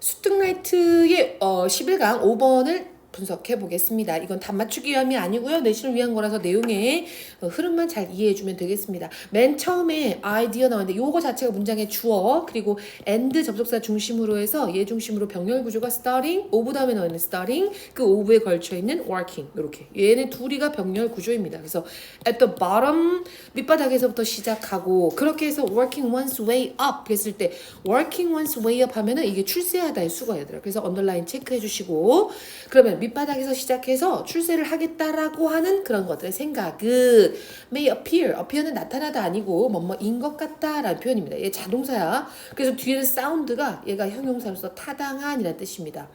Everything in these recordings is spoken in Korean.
수특라이트의 어, 11강 5번을 분석해 보겠습니다. 이건 답 맞추기 위함이 아니고요. 내신을 위한 거라서 내용의 어, 흐름만 잘 이해해 주면 되겠습니다. 맨 처음에 아이디어 나왔는데 요거 자체가 문장의 주어 그리고 and 접속사 중심으로 해서 얘 중심으로 병렬 구조가 starting, 오브 다음에 나와 있는 starting, 그 오브에 걸쳐 있는 working 이렇게 얘네 둘이가 병렬 구조입니다. 그래서 at the bottom 밑바닥에서부터 시작하고 그렇게 해서 working one's way up 했을 때 working one's way up 하면은 이게 출세하다의 수가 얘들아. 그래서 언더라인 체크해 주시고 그러면 밑 바닥에서 시작해서 출세를 하겠다라고 하는 그런 것들의 생각은 may appear, appear는 나타나다 아니고 뭐뭐인 것 같다라는 표현입니다. 얘 자동사야. 그래서 뒤에는 사운드가 얘가 형용사로서 타당한이라는 뜻입니다.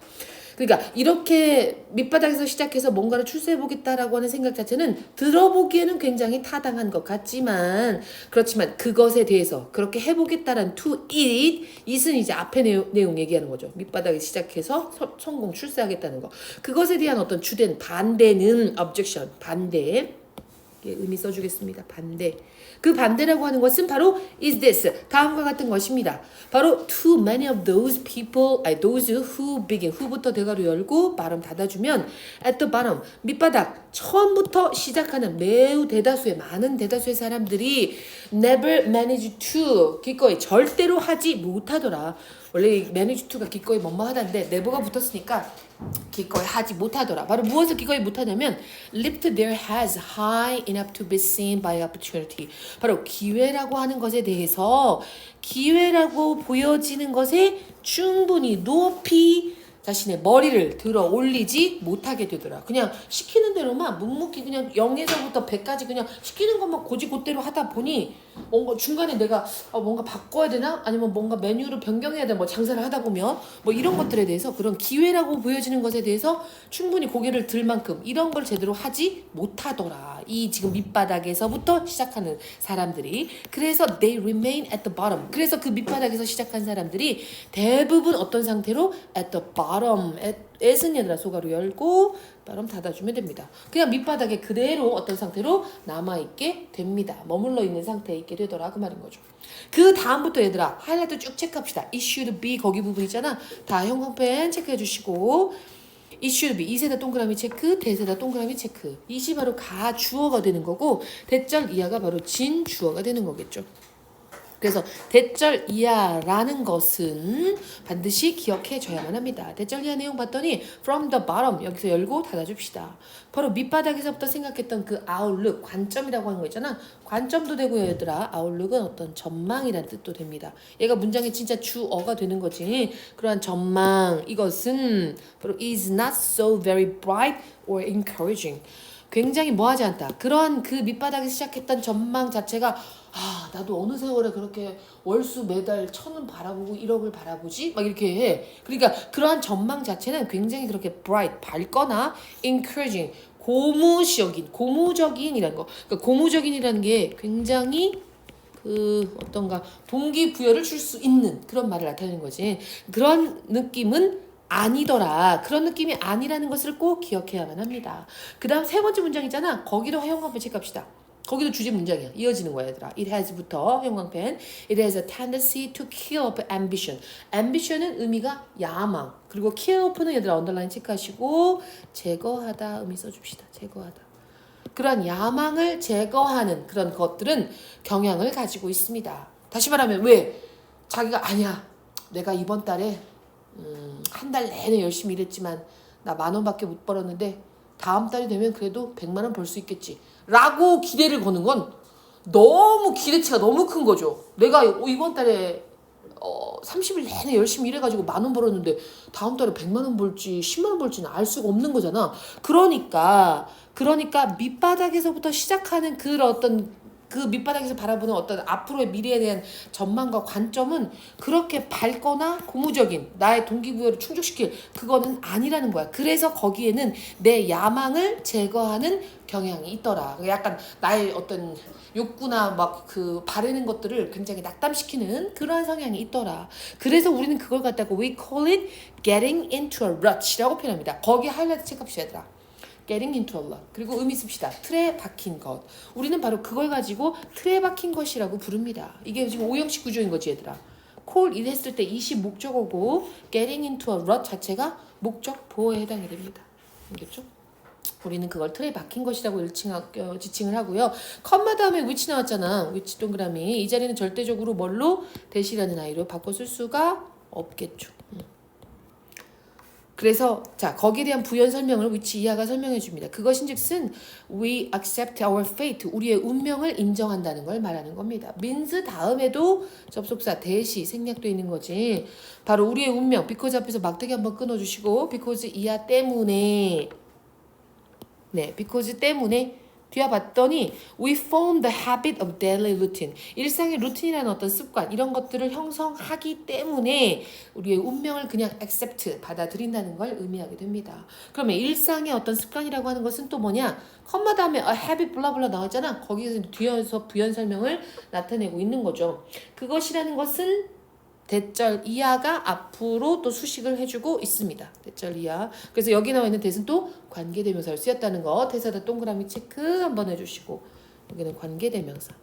그러니까 이렇게 밑바닥에서 시작해서 뭔가를 출세해 보겠다라고 하는 생각 자체는 들어보기에는 굉장히 타당한 것 같지만 그렇지만 그것에 대해서 그렇게 해보겠다라는 to it it은 이제 앞에 내용, 내용 얘기하는 거죠 밑바닥에 시작해서 서- 성공 출세하겠다는 거 그것에 대한 어떤 주된 반대는 objection 반대 예, 의미 써주겠습니다. 반대. 그 반대라고 하는 것은 바로 is this 다음과 같은 것입니다. 바로 too many of those people, 아니 those who begin who부터 대가로 열고 발음 닫아주면 at the bottom 밑바닥 처음부터 시작하는 매우 대다수의 많은 대다수의 사람들이 never manage to 기꺼이 절대로 하지 못하더라. 원래 to가 기꺼이 뭐뭐하다인데 never가 붙었으니까 기꺼이 하지 못하더라. 바로 무엇을 기꺼이 못하냐면 lift their heads high enough to be seen by opportunity. 바로 기회라고 하는 것에 대해서 기회라고 보여지는 것에 충분히 높이 자신의 머리를 들어 올리지 못하게 되더라. 그냥 시키는 대로만 묵묵히 그냥 0에서부터 100까지 그냥 시키는 것만 고지고대로 하다 보니 뭔가 중간에 내가 어, 뭔가 바꿔야 되나? 아니면 뭔가 메뉴를 변경해야 되나? 뭐 장사를 하다 보면 뭐 이런 것들에 대해서 그런 기회라고 보여지는 것에 대해서 충분히 고개를 들 만큼 이런 걸 제대로 하지 못하더라. 이 지금 밑바닥에서부터 시작하는 사람들이 그래서 they remain at the bottom. 그래서 그 밑바닥에서 시작한 사람들이 대부분 어떤 상태로 at the bottom. at, 얘들아 소가로 열고 bottom 닫아주면 됩니다. 그냥 밑바닥에 그대로 어떤 상태로 남아있게 됩니다. 머물러 있는 상태에 있게 되더라 그 말인 거죠. 그 다음부터 얘들아 하이라이트 쭉 체크합시다. should be 거기 부분 있잖아. 다 형광펜 체크해 주시고 should be 이세다 동그라미 체크 대세다 동그라미 체크 이시 바로 가 주어가 되는 거고 대절 이하가 바로 진 주어가 되는 거겠죠. 그래서 대절 이하라는 것은 반드시 기억해 줘야만 합니다. 대절 이하 내용 봤더니 from the bottom 여기서 열고 닫아줍시다. 바로 밑바닥에서부터 생각했던 그 outlook 관점이라고 하는 거 있잖아. 관점도 되고 얘들아 outlook은 어떤 전망이라는 뜻도 됩니다. 얘가 문장의 진짜 주어가 되는 거지. 그러한 전망 이것은 바로 is not so very bright or encouraging. 굉장히 뭐하지 않다. 그러한 그 밑바닥에 시작했던 전망 자체가 아 나도 어느 세월에 그렇게 월수 매달 천은 바라보고 1억을 바라보지 막 이렇게 해. 그러니까 그러한 전망 자체는 굉장히 그렇게 bright 밝거나 encouraging 고무적인 고무적인이라는 거. 그러니까 고무적인이라는 게 굉장히 그 어떤가 동기부여를 줄 수 있는 그런 말을 나타내는 거지. 그런 느낌은 아니더라. 그런 느낌이 아니라는 것을 꼭 기억해야만 합니다. 그 다음 세 번째 문장이잖아. 거기도 화형광펜 체크합시다. 거기도 주제 문장이야. 이어지는 거야, 얘들아. It has부터 형광펜. It has a tendency to kill up ambition. ambition은 의미가 야망. 그리고 kill up는 얘들아 언더라인 체크하시고 제거하다 의미 써줍시다. 제거하다. 그런 야망을 제거하는 그런 것들은 경향을 가지고 있습니다. 다시 말하면 왜 자기가 아니야 내가 이번 달에 음, 한 달 내내 열심히 일했지만 나 만 원밖에 못 벌었는데 다음 달이 되면 그래도 100만 원 벌 수 있겠지 라고 기대를 거는 건 너무 기대치가 너무 큰 거죠. 내가 이번 달에 어, 30일 내내 열심히 일해가지고 만 원 벌었는데 다음 달에 100만 원 벌지 10만 원 벌지는 알 수가 없는 거잖아. 그러니까 그러니까 밑바닥에서부터 시작하는 그 어떤 그 밑바닥에서 바라보는 어떤 앞으로의 미래에 대한 전망과 관점은 그렇게 밝거나 고무적인 나의 동기부여를 충족시킬 그거는 아니라는 거야. 그래서 거기에는 내 야망을 제거하는 경향이 있더라. 약간 나의 어떤 욕구나 막 그 바르는 것들을 굉장히 낙담시키는 그러한 성향이 있더라. 그래서 우리는 그걸 갖다가 we call it getting into a rut이라고 표현합니다. 거기 하이라이트 체크합시다. Getting into a rut. 그리고 의미 씁시다. 틀에 박힌 것. 우리는 바로 그걸 가지고 틀에 박힌 것이라고 부릅니다. 이게 지금 오형식 구조인 거지 얘들아. call 일 했을 때 이시 목적어고 getting into a rut 자체가 목적 보호에 해당이 됩니다. 알겠죠? 우리는 그걸 틀에 박힌 것이라고 일칭, 어, 지칭을 하고요. 컴마 다음에 which 나왔잖아. which 동그라미. 이 자리는 절대적으로 뭘로 대시라는 아이로 바꿔 쓸 수가 없겠죠. 음. 그래서 자 거기에 대한 부연 설명을 위치 이하가 설명해 줍니다. 그것인즉슨 we accept our fate 우리의 운명을 인정한다는 걸 말하는 겁니다. means 다음에도 접속사 대시 생략돼 있는 거지. 바로 우리의 운명 because 앞에서 막대기 한번 끊어주시고 because 이하 때문에 네 because 때문에 뒤에 봤더니 we form the habit of daily routine 일상의 루틴이라는 어떤 습관 이런 것들을 형성하기 때문에 우리의 운명을 그냥 accept 받아들인다는 걸 의미하게 됩니다. 그러면 일상의 어떤 습관이라고 하는 것은 또 뭐냐? 컴마 다음에 a habit 블라블라 나왔잖아. 거기서 뒤에서 부연 설명을 나타내고 있는 거죠. 그것이라는 것은 대절 이하가 앞으로 또 수식을 해주고 있습니다. 대절 이하. 그래서 여기 나와 있는 대은 또 관계대명사를 쓰였다는 거. 대사다 동그라미 체크 한번 해주시고 여기는 관계대명사.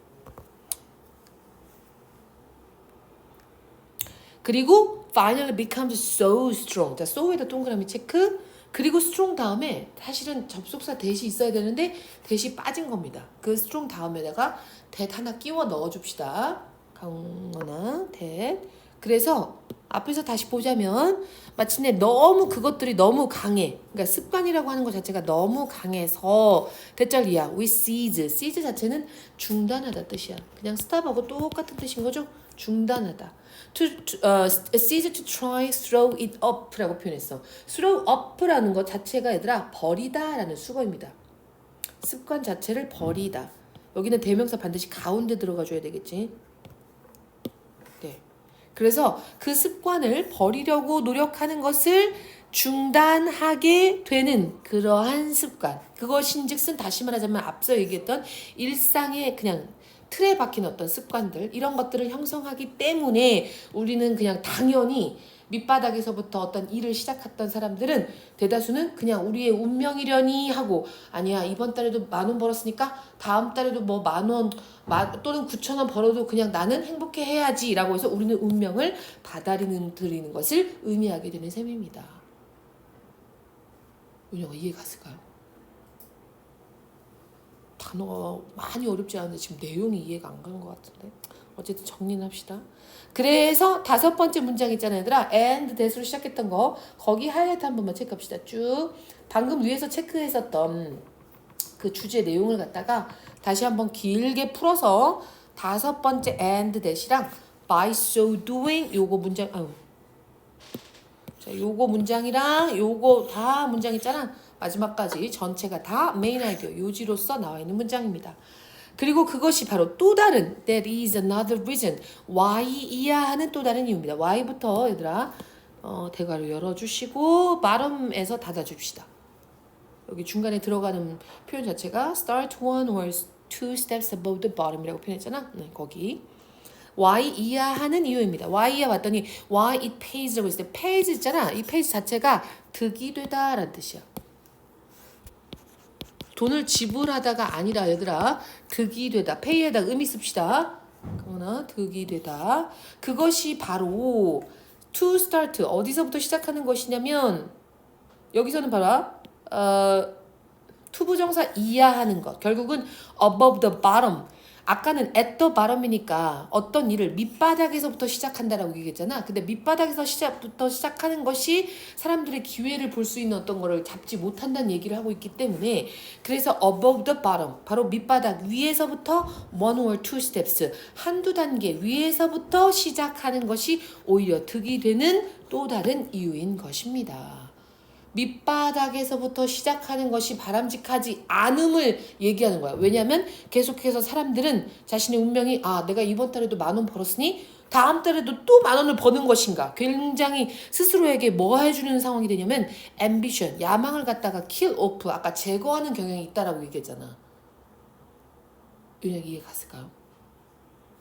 그리고 finally becomes so strong. 자, so에다 동그라미 체크. 그리고 strong 다음에 사실은 접속사 대시 있어야 되는데 대시 빠진 겁니다. 그 strong 다음에다가 that 하나 끼워 넣어줍시다. 강원아, that. 그래서 앞에서 다시 보자면 마침내 너무 그것들이 너무 강해. 그러니까 습관이라고 하는 것 자체가 너무 강해서 대절이야. we cease. cease 자체는 중단하다 뜻이야. 그냥 stop하고 똑같은 뜻인 거죠. 중단하다. to, to uh, cease to try throw it up라고 표현했어. throw up라는 것 자체가 얘들아 버리다라는 수거입니다. 습관 자체를 버리다. 여기는 대명사 반드시 가운데 들어가 줘야 되겠지. 네. 그래서 그 습관을 버리려고 노력하는 것을 중단하게 되는 그러한 습관. 그것인 즉슨 다시 말하자면 앞서 얘기했던 일상의 그냥 틀에 박힌 어떤 습관들 이런 것들을 형성하기 때문에 우리는 그냥 당연히 밑바닥에서부터 어떤 일을 시작했던 사람들은 대다수는 그냥 우리의 운명이려니 하고 아니야 이번 달에도 만 원 벌었으니까 다음 달에도 뭐 만원 또는 구천 원 벌어도 그냥 나는 행복해 해야지라고 해서 우리는 운명을 받아들이는 드리는 것을 의미하게 되는 셈입니다. 운영아 이해 갔을까요? 단어가 많이 어렵지 않은데 지금 내용이 이해가 안 가는 것 같은데 어쨌든 정리는 합시다. 그래서 다섯 번째 문장 있잖아요, 얘들아. and that으로 시작했던 거 거기 하이라이트 한 번만 체크합시다. 쭉 방금 위에서 체크했었던 그 주제 내용을 갖다가 다시 한번 길게 풀어서 다섯 번째 and that이랑 by so doing 요거 문장 아유 자 요거 문장이랑 요거 다 문장 있잖아 마지막까지 전체가 다 메인 아이디어 요지로서 나와 있는 문장입니다. 그리고 그것이 바로 또 다른 that is another reason why 이야 하는 또 다른 이유입니다. why부터 얘들아 어, 대괄호 열어주시고 bottom에서 닫아줍시다. 여기 중간에 들어가는 표현 자체가 start one or two steps above the bottom이라고 표현했잖아. 네, 거기 why 이야 하는 이유입니다. why 이야 왔더니 why it pays라고 했을 때 pays 있잖아. 이 pays 자체가 득이 되다라는 뜻이야. 돈을 지불하다가 아니라 얘들아 득이 되다. 페이에다 의미 씁시다. 그거나 득이 되다. 그것이 바로 to start 어디서부터 시작하는 것이냐면 여기서는 봐라. 어, 투부정사 이하하는 것. 결국은 above the bottom 아까는 at bottom이니까 어떤 일을 밑바닥에서부터 시작한다라고 얘기했잖아. 근데 밑바닥에서 시작부터 시작하는 것이 사람들의 기회를 볼 수 있는 어떤 거를 잡지 못한다는 얘기를 하고 있기 때문에 그래서 above the bottom 바로 밑바닥 위에서부터 one or two steps 한두 단계 위에서부터 시작하는 것이 오히려 득이 되는 또 다른 이유인 것입니다. 밑바닥에서부터 시작하는 것이 바람직하지 않음을 얘기하는 거야. 왜냐하면 계속해서 사람들은 자신의 운명이 아 내가 이번 달에도 만 원 벌었으니 다음 달에도 또 만 원을 버는 것인가. 굉장히 스스로에게 뭐 해주는 상황이 되냐면 ambition 야망을 갖다가 kill off 아까 제거하는 경향이 있다라고 얘기했잖아. 윤혁이 이해 갔을까요?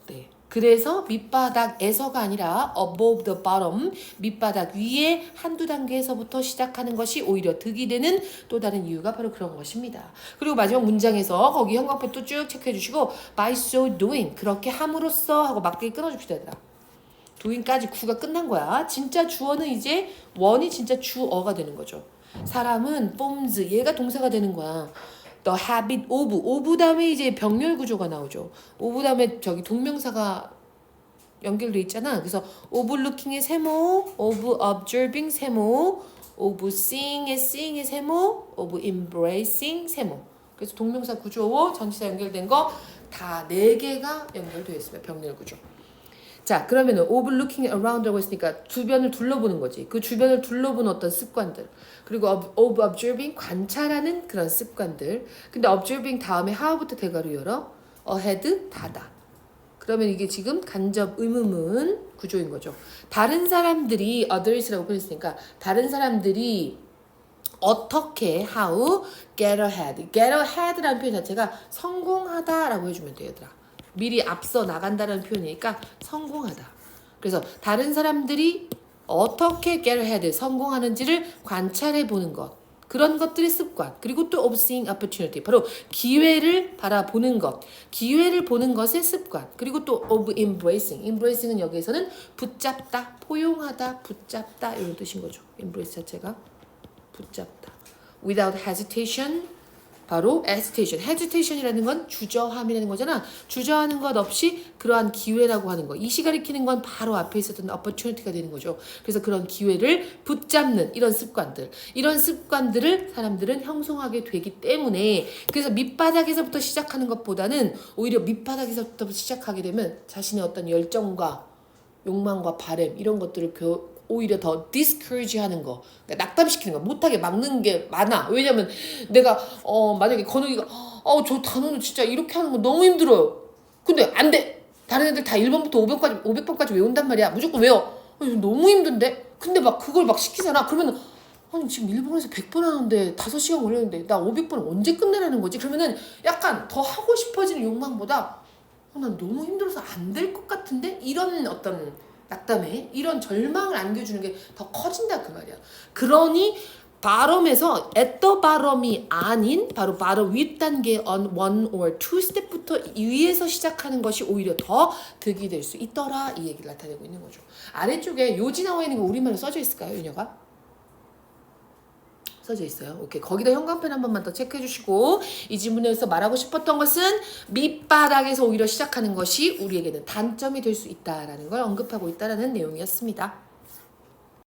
네. 그래서 밑바닥에서가 아니라 above the bottom 밑바닥 위에 한두 단계에서부터 시작하는 것이 오히려 득이 되는 또 다른 이유가 바로 그런 것입니다. 그리고 마지막 문장에서 거기 형광펜 또쭉 체크해 주시고 by so doing 그렇게 함으로써 하고 맞게 끊어 줍시다 얘들아. doing까지 구가 끝난 거야. 진짜 주어는 이제 원이 진짜 주어가 되는 거죠. 사람은 forms 얘가 동사가 되는 거야. The habit of of 다음에 이제 병렬 구조가 나오죠. of 다음에 저기 동명사가 연결돼 있잖아. 그래서 overlooking의 세모, of observing 세모, of seeing의 seeing의 세모, of embracing 세모. 그래서 동명사 구조 전치사 연결된 거 다 네 개가 연결되어 있습니다. 병렬 구조. 자, 그러면은 overlooking around라고 했으니까 주변을 둘러보는 거지. 그 주변을 둘러보는 어떤 습관들. 그리고 of, observing 관찰하는 그런 습관들. 근데 observing 다음에 how부터 대가로 열어 ahead 닫아. 그러면 이게 지금 간접 의문문 구조인 거죠. 다른 사람들이 others라고 표현했으니까 다른 사람들이 어떻게 how get ahead get ahead라는 표현 자체가 성공하다라고 해주면 돼요 얘들아 미리 앞서 나간다라는 표현이니까 성공하다. 그래서 다른 사람들이 어떻게 get ahead 성공하는지를 관찰해 보는 것. 그런 것들의 습관. 그리고 또 of seeing opportunity. 바로 기회를 바라보는 것. 기회를 보는 것의 습관. 그리고 또 of embracing. Embracing은 여기에서는 붙잡다 포용하다 붙잡다 이런 뜻인 거죠. Embrace 자체가 붙잡다. Without hesitation. 바로 hesitation. hesitation이라는 건 주저함이라는 거잖아. 주저하는 것 없이 그러한 기회라고 하는 거. 이시 가리키는 건 바로 앞에 있었던 opportunity가 되는 거죠. 그래서 그런 기회를 붙잡는 이런 습관들. 이런 습관들을 사람들은 형성하게 되기 때문에 그래서 밑바닥에서부터 시작하는 것보다는 오히려 밑바닥에서부터 시작하게 되면 자신의 어떤 열정과 욕망과 바램 이런 것들을 교, 오히려 더 discourage 하는 거. 그러니까 낙담시키는 거. 못하게 막는 게 많아. 왜냐면 내가 어 만약에 건욱이가 어 저 단어는 진짜 이렇게 하는 거 너무 힘들어요. 근데 안 돼. 다른 애들 다 1번부터 500까지 500번까지 외운단 말이야. 무조건 외워. 어, 이거 너무 힘든데? 근데 막 그걸 막 시키잖아. 그러면은 아니 지금 일본에서 100번 하는데 5시간 걸렸는데 나 500번 언제 끝내라는 거지? 그러면은 약간 더 하고 싶어지는 욕망보다 어, 난 너무 힘들어서 안 될 것 같은데? 이런 어떤 낙담에 이런 절망을 안겨주는 게 더 커진다 그 말이야. 그러니 바럼에서 애떠 바럼이 아닌 바로 바로 윗단계 on one or two step부터 위에서 시작하는 것이 오히려 더 득이 될 수 있더라 이 얘기를 나타내고 있는 거죠. 아래쪽에 요지 나와 있는 거 우리말로 써져 있을까요, 윤여가? 써져 있어요. 오케이. 거기다 형광펜 한 번만 더 체크해 주시고 이 지문에서 말하고 싶었던 것은 밑바닥에서 오히려 시작하는 것이 우리에게는 단점이 될 수 있다라는 걸 언급하고 있다라는 내용이었습니다.